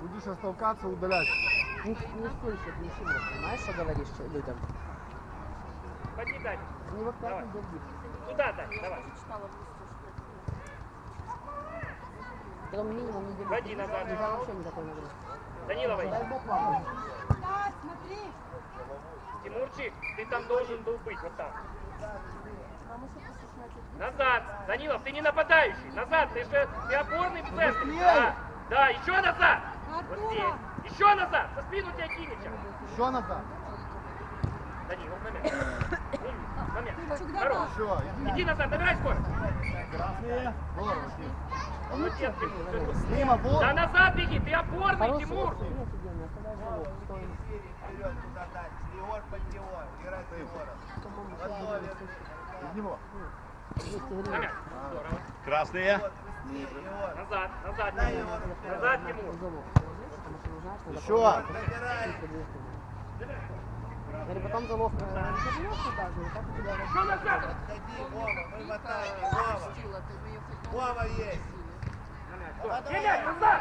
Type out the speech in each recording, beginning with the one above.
Будешь растолкаться, удалять. Не, не слышит ничего, понимаешь, что говоришь людям? Ходи, Дань. Не вот так Давай. не держи. Туда, Дань, давай. Потом минимум не держи. Води назад. Тебя вообще не такой нагрузки. Данилова, Дай бог вам. Тимурчик, ты там должен был быть, вот там. Назад! Данилов, ты не нападающий! Назад! Ты же ты опорный в центре! Да, да, еще назад! Здесь! Еще назад! За спину тебя Кимича! Еще назад. Умница, на мяч! Хорош! Иди. Назад, набирай скорость! Красные. Молодец, Тимур! Дима, вот. Да назад беги! Ты опорный, Хороший Тимур! Вперед туда. Играть с Егором. По-моему, Готовит. Из него. 200 На гривен. мяч! Здорово! Красные. Назад, назад. Назад, Тимур! Еще. Или потом залов не пожмешь даже, и так у тебя! Отходи, Вова. Мы атаке. Вова. Вова есть. Геля, назад!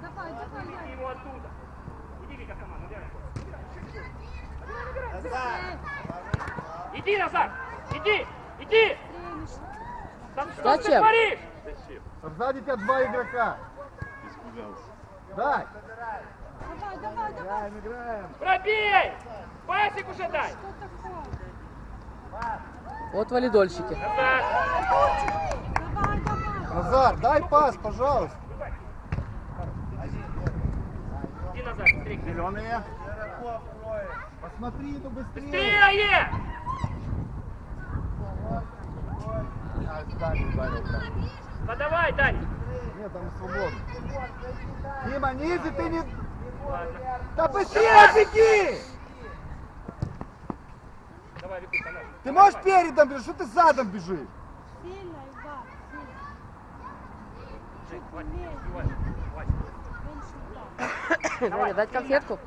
Давай, давай, Иди его оттуда! Иди, Вика, скорость! Назад. Иди назад! Иди! Иди! Да что ты Зачем? творишь? Там сзади тебя два игрока. Испугался. Дай. давай, давай, давай. Играем, играем. Пробей! Пасик уже дай! Что такое? Вот валидольщики. Давай, давай. Назар, дай пас, пожалуйста. Иди назад, быстрее. Зеленые. Посмотри, ну быстрее. Быстрее! А, Дани ударил прям. Подавай, Дань! Нет, там свободно. Дима, ниже ты не... Да быстрее беги! Давай, она. Ты можешь передом бежать, что ты задом бежишь? Сильно, Иван, сильно. Женя, дать конфетку?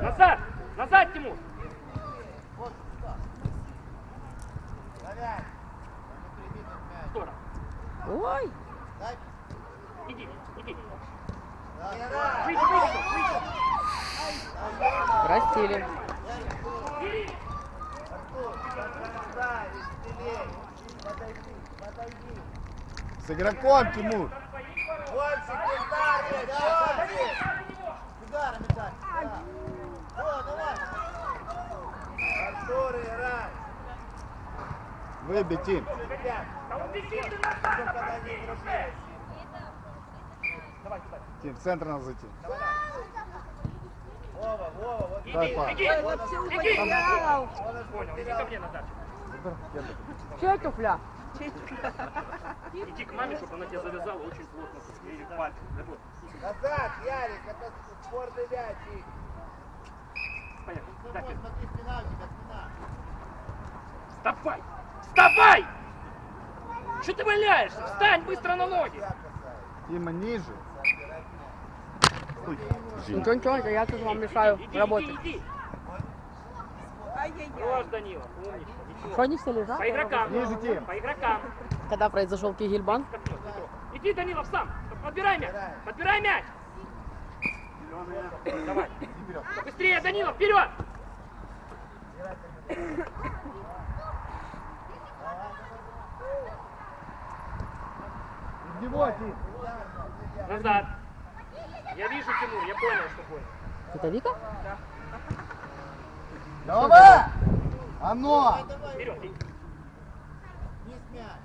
Назад! Назад, Тимур! Давай. Здорово. Ой, простили. С игроком, Тимур. Вон секретарь, Давай. Тим. Давай, давай. В центр надо зайти. Вова, Вова, вот Иди, Дай пас. беги! Беги! Понял, иди ко мне назад. Че туфля? Иди к маме, чтобы она тебя завязала очень плотно. Или. Да вот. Назад, Ярик, это спорный мяч. и- Понятно. Так, Вот, смотри, спина у тебя, спина. Вставай! Вставай! Что ты валяешься? Встань быстро на ноги! Тима, ниже. Ничего, ничего, это я тут вам мешаю Иди, работать. иди, иди. Хорош, Данила, умница. Что они все лежат? По игрокам. Ниже, Тим. По игрокам. Когда произошел Кигельбан? Иди, Данилов, сам. Подбирай мяч. Подбирай мяч. Давай. Быстрее, Данилов, вперед! Него, Тим. Назад. Я вижу, Тимур, я понял, что понял. Это Вика? Давай! Оно! Вперед, иди. Вниз мяч.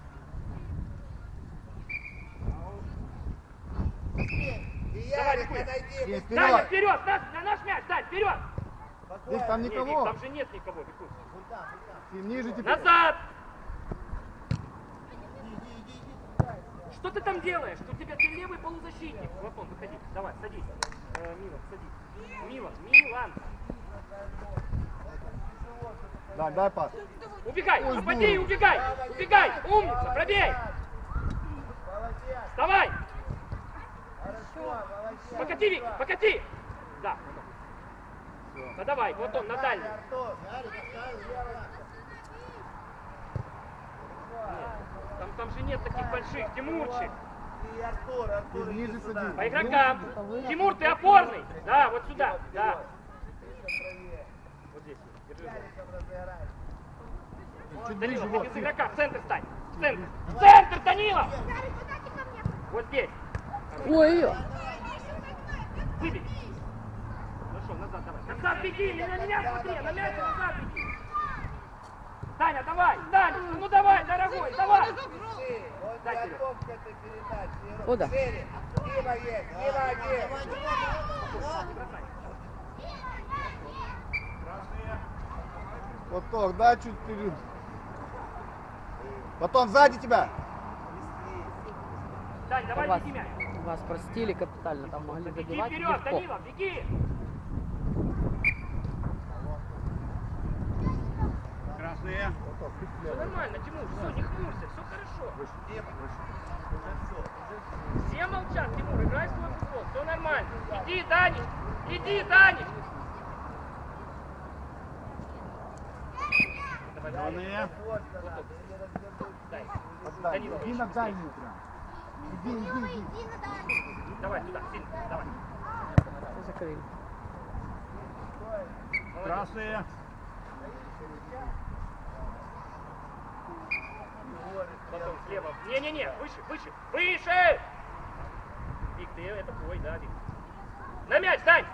И Давай, Ярик, Викуля. подойди. Есть, Даня, вперед! вперед! На, на наш мяч, Дань, вперед! Здесь там Не, никого. там же нет никого, Викусь. Вон там, вон там. Тим, ниже теперь. Назад! Иди, иди, иди, иди. Что ты там делаешь? У тебя ты левый полузащитник. Платон, выходи. Давай, садись. Э, Милан, садись. Милан, Милан. Да, дай пас. Убегай, Ой, напади убегай. Убегай, умница, пробей. Вставай. Покати, Вик, покати. Да. Ну давай, вот он, на дальний. Нет, там там же нет таких больших. Тимурчик. И Артур, Артур, Ты иди ниже сюда. садись. По игрокам. Тимур, ты опорный. Да, вот сюда. Да. Вот здесь. Держи. Чуть Данила, ближе, вот. без игрока. В центр стань. В центр. В центр, Данила! Вот здесь. Ой-ой. Выбей. Хорошо, назад давай. Назад беги, на меня смотри, на мяч назад беги. Таня, давай, Таня, ну давай, дорогой, давай. Вот Дай тебе. готов к этой передаче. Куда? Дима есть, Дима один. Вот так, да, чуть вперед. Потом сзади тебя. Тань, давай Вас, беги мяч. вас простили капитально, там могли Беги забивать вперед, легко. Данила, беги. Все нормально, Тимур, все, не хмурься, все хорошо. Все, уже все. Все молчат, Тимур, играй свой футбол, все нормально. Иди, Данич, иди. Отдай. Данила, Иди на дальнюю прям. Иди, иди, иди. Давай туда, сильно, давай. Закрыли. Красные. Потом слева. Не-не-не, выше, выше, выше! Вик, ты это твой, да, Вик? На мяч, Дань!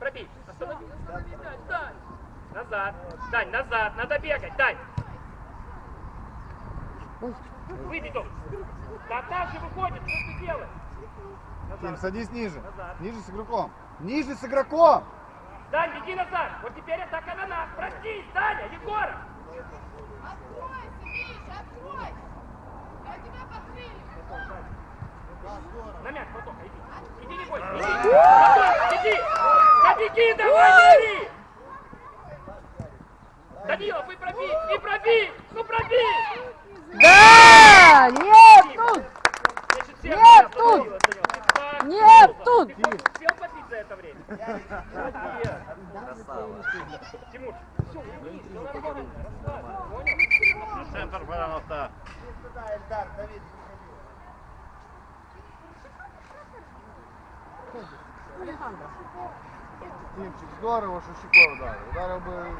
Пробей. Останови, останови мяч, Дань! Назад. Дань, назад, надо бегать, Дань! Выйди, Дом. Да так же выходит, что ты делаешь? Тим, садись ниже. Назад. Ниже с игроком. Ниже с игроком. Дань, беги назад. Вот теперь атака на нас. Простись, Даня, Егора. Откройся, Миша, откройся! Я тебя покрыли! На мяч, Платоха, иди. Иди, не бойся, иди. Платон, иди. Да беги, давай, не ори. Данила, вы пробей, не пробей, ну пробей. Да! Нет тут! Значит, всех Нет, остановилось, тут! Данила. Ты так Нет, долго. тут! Ты помнишь, успел попить за это время? Тимур, все, уйми, все нормально, расслабься, понял? На центр, пожалуйста. Иди сюда, Эльдар, Давид, Александра. Тимчик, здорово, что щекой ударил. Ударил бы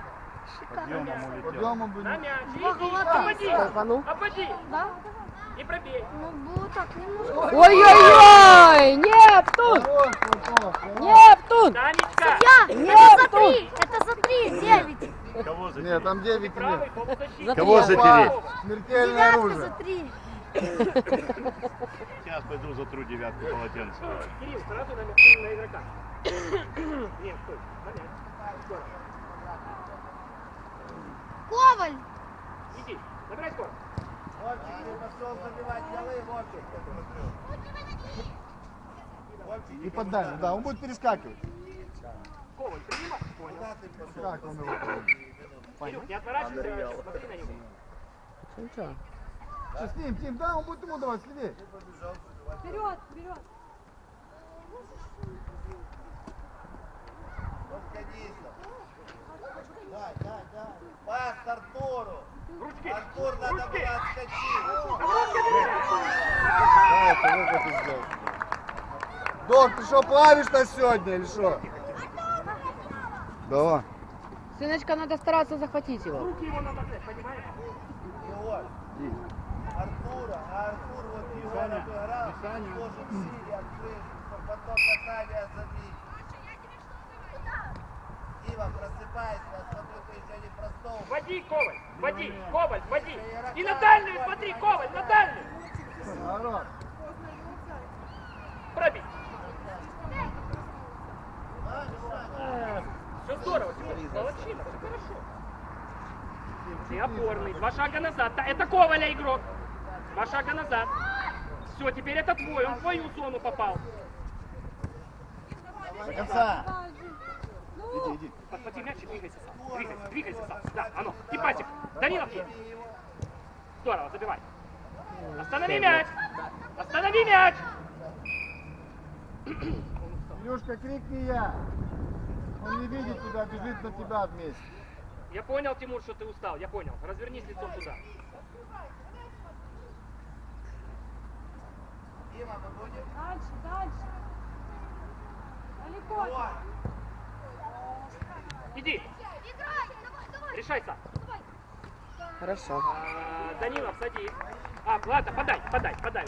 Подъемом улетел. подъемом бы. На не- мяч, иди, обводи, А ну? обводи, Да? и пробей. Ну, было так немножко. Ой-ой-ой! Нептун! Нептун! Данечка, Я! Нет, это за тут. три! Это за три! Девять! Кого за Нет, там 9 правый тебе. полузащитник. За Кого три. затереть? Смертельное Девятка оружие. за три! Сейчас пойду затру девятку полотенце. Кирилл, сразу на, на игрока. Нет, стой, на мяч. Скоро. Коваль! Иди, набирай скорость. Вовчик, ты пошел забивать голы, Вовчик. Вовчик, И под дальнюю, да, он будет перескакивать. Коваль, принимай. Понял. Как он его? Не отворачивайся, смотри на него. Ничего. Что с ним, Тим, да, он будет ему давать, следи. Вперед! Вперед! Денисов. Дай, дай, дай. Пас Артуру. Ручки, Артур, надо ручки. было отскочить. Сделал. Док, ты что, плавишь-то сегодня или что? Давай. Сыночка, надо стараться захватить его. Руки его надо взять, понимаешь? Артура, а Артур вот его обыграл, должен силе открыть, чтобы потом касание забить. Дима, просыпайся, я смотрю, ты еще не проснулся. Води, Коваль, води, Коваль, води. И на дальнюю смотри, Коваль, на дальнюю. Пробей. Все здорово, Тимур, молодчина, все хорошо. Ты опорный, два шага назад. Да, Это Коваля игрок. Два шага назад. Все, теперь это твой, он в твою зону попал. До конца. Иди, иди. Подхвати мяч и двигайся сам. Двигайся, двигайся сам. Да, оно. И пасик. Данилов есть. Здорово, забивай. Останови мяч. Останови мяч. Илюшка, крикни я. Он не видит тебя, бежит на тебя вместе. Я понял, Тимур, что ты устал. Я понял. Развернись лицом туда. Дима, мы будем? Дальше, дальше. Далеко. Иди, решай сам. Хорошо. А, Данилов, садись. А, ладно, подай, подай, подай.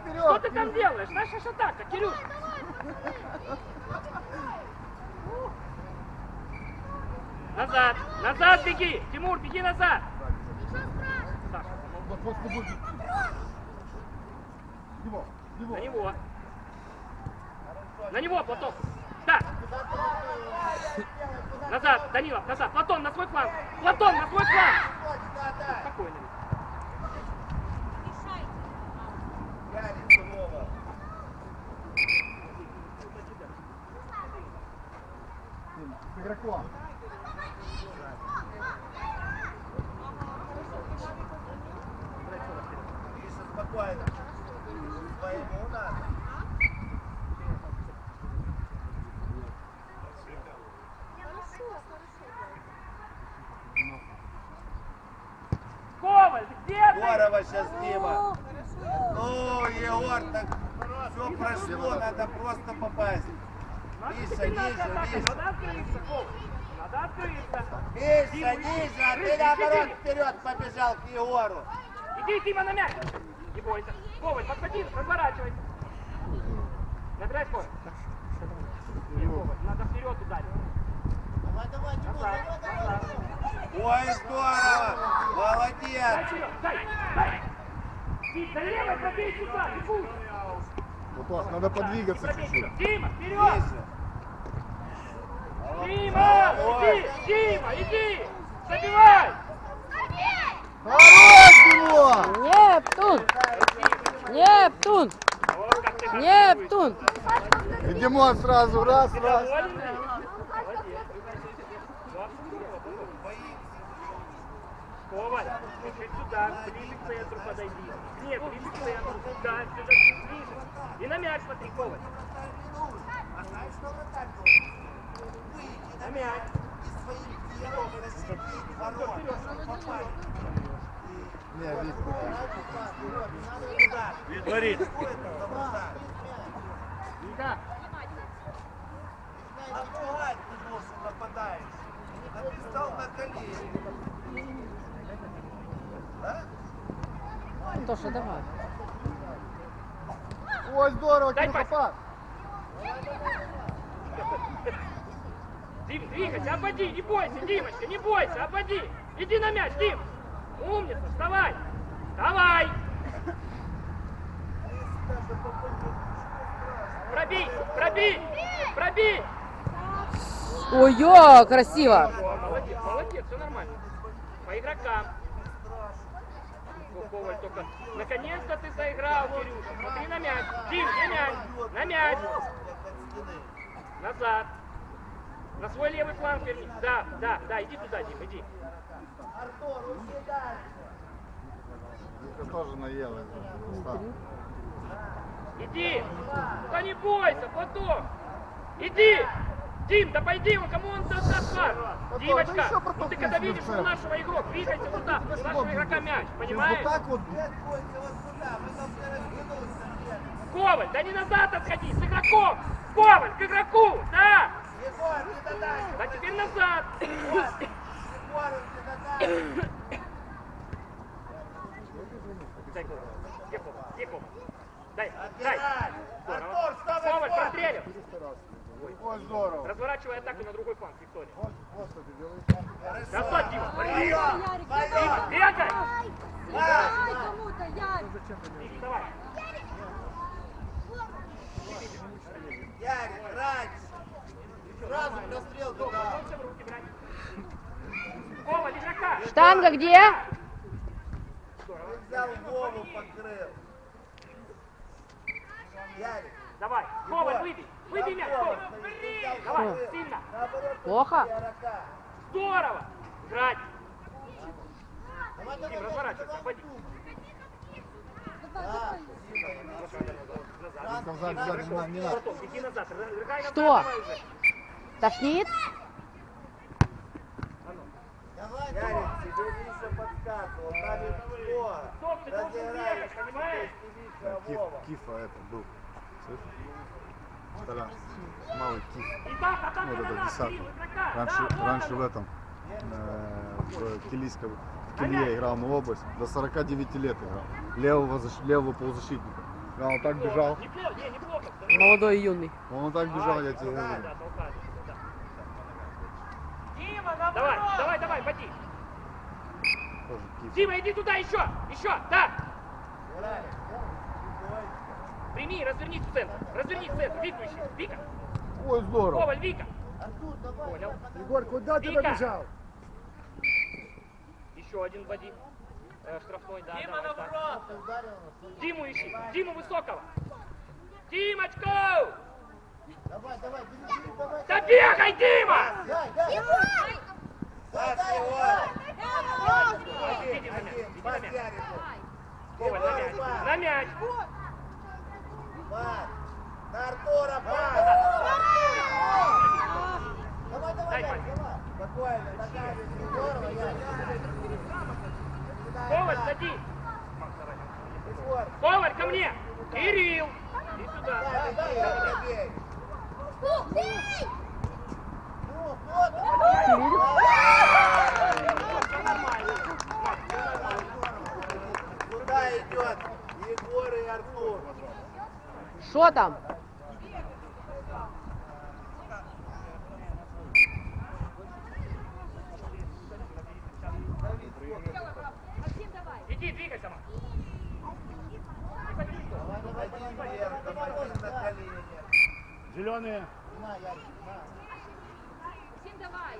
вперед, что ты там делаешь? Наша ж атака, Кирюш. Назад, назад беги. Тимур, беги назад. Саша, его. на него. На него, Платон. Так. Назад, Данилов, назад. Платон, на свой фланг. Платон, на свой фланг. Спокойно. Игроком. Спокойно. Своему надо. Коваль, Здорово сейчас, Дима. Ну, Егор, так все прошло, надо просто попасть. Миша. Надо открыться. Миша, ниже, а ты наоборот вперед побежал к Егору. Иди, Дима, на мяч. Не бойся. Коваль, подходи, разворачивайся. Набирай скорость. Не, Коваль, надо вперед ударить. Назад, назад. Ой, здорово! Молодец! левой пробей сюда. Вот, вот, надо подвигаться чуть-чуть. Дима, вперед. Дима, иди, Дима, иди. Забивай. Хорош его! Нептун! Нептун! Нептун! И Димон сразу раз, раз. Довольный? Молодец. Коваль, чуть сюда, ближе к центру подойди. Нет, ближе к центру, сюда, сюда, ближе. И на мяч смотри, Коваль. На мяч. Витворит. Да. Напугать ты должен нападаешь. А ты стал на колени. Антоша, давай. Ой, здорово, Дай Кирюха, пас. пас. Дим, двигайся, ободи, не бойся, Димочка, не бойся, ободи. Иди на мяч, Дим. Умница, вставай. Давай. Пробей, пробей, пробей. Ой-ё, красиво! О, молодец, молодец, все нормально. По игрокам. Коваль только. Наконец-то ты заиграл, Кирюша. Смотри на мяч. Дим, где мяч? На мяч. Назад. На свой левый фланг верни. Да, да, да, иди туда, Дим, иди. Вика тоже наелась. Устал. Иди. Да не бойся, потом. Иди. Дим, да пойди, он кому он даст пас? Димочка, ну ты когда видишь, у нашего игрок, двигайся туда, у нашего игрока мяч, понимаешь? Вот так вот. Коваль, да не назад отходи, с игроком! Коваль, к игроку, да! Да теперь назад! Дай? Дай, дай! Коваль, прострелил! Здорово. Разворачивай атаку на другой фланг, Виктория. Ты делаешь. Назад, Дима, Дима, бегай! Кому-то, Ярик. Дима, давай! Ярик, раньше. Сразу прострел брать. Коваль, игрока! Штанга где? Взял Вову, покрыл. Ярик. Давай, Коваль, выбей! Выбей мяч! Давай, Что? сильно! Плохо? Здорово! Играть! Дим, разворачивайся. Давай, давай. Назад. Сзади, не надо, не надо. Назад, рыгай назад, Что? давай. Тошнит? Ярик, Тебе Миша подсказывал, там их. Стоп, ты должен бегать, понимаешь? Кифа это был. Слышишь? Толян, малый атака Ну, вот это десятый. Раньше, раньше в этом, э, в Килийском, в Килье играл на область. До 49 лет играл. Левого, левого полузащитника. Да, он так бежал. Молодой и юный. Он так бежал, я тебе говорю. Давай, давай, давай, Киф. Дима, иди туда еще, еще, да. Прими, развернись в центр, развернись в центр, ищи. Вика, Ой, здорово. Коваль, Вика. Понял. Егор, куда Вика. Еще один води. Э, штрафной, да, Дима давай, так. Диму ищи, Диму Высокого. Димочку! Давай, давай, бери, давай. Да бегай, Дима! Дай, дай. Пас его. Иди на мяч, иди на мяч. На мяч, на Артура. Давай, давай, давай. Спокойно, ногами. Здорово, Ярик. Коваль, садись. Коваль, ко мне! Кирилл! Иди сюда. дай, дай. Бей! Ну, вот. Куда идет Егор и Артур? Що там? Иди, на колени. Зеленые. На, на. Максим, давай.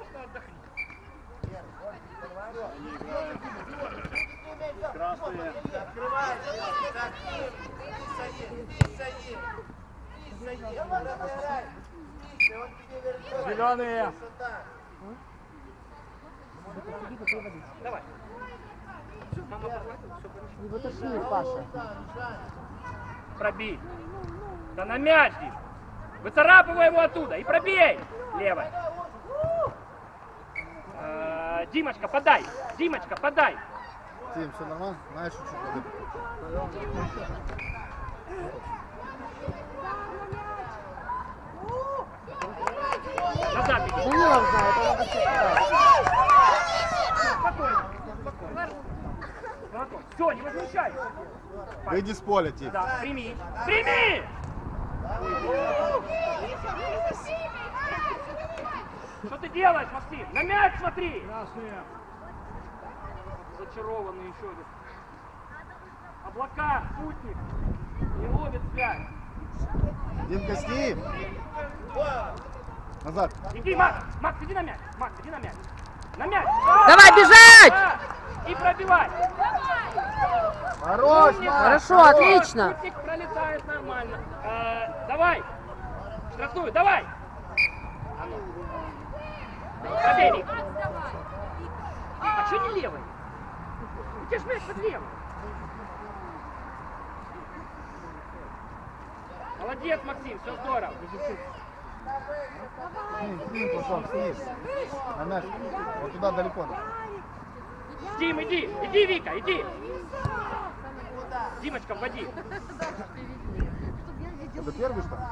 Красные. Открывайся, Зеленые. Давай. Не потошни, Паша. Пробей. Да на мяч, Дим. Выцарапывай его оттуда и пробей. Левой. Э, Димочка, подай. Димочка, подай. Тим, все нормально? Знаешь, что Назад беги. Данилов знает, он это читает. Спокойно. Спокойно. Антон, все, не возмущай. Выйди с поля, Тим. Да, прими. Прими! Что ты делаешь, Максим? На мяч смотри! Красные. Зачарованный еще один. Облака, спутник. Не ловит связь. Димка, с ним. Назад. Иди, Макс! Макс, иди на мяч! Макс, иди на мяч! На мяч! Давай бежать! И пробивай! Хорош. Хорошо, Хорош! отлично. Спутник пролетает нормально. Э, давай! Штрафную, давай! А ну. Давай. А что не левый? У тебя ж мяч под левым. Молодец, Максим, все здорово. Снизь, снизь, Платон, снизь. На мяч. Вот туда далеко. надо. Дим, иди, иди, Вика, иди. Димочка, вводи. Это первый, что ли?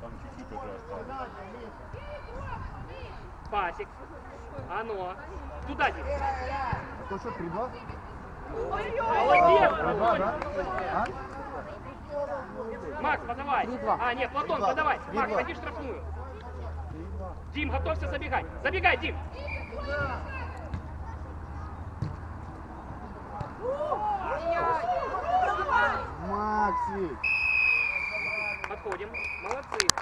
Там чуть-чуть уже осталось. Пасик. Оно. Туда, Дим. А то что, 3-2? Молодец, 3-2, да? А? Макс, подавай. Три-два. А, нет, Платон, подавай. Макс, ходи в штрафную. Дим, готовься забегать. Забегай, Дим. Максик. Подходим. Молодцы.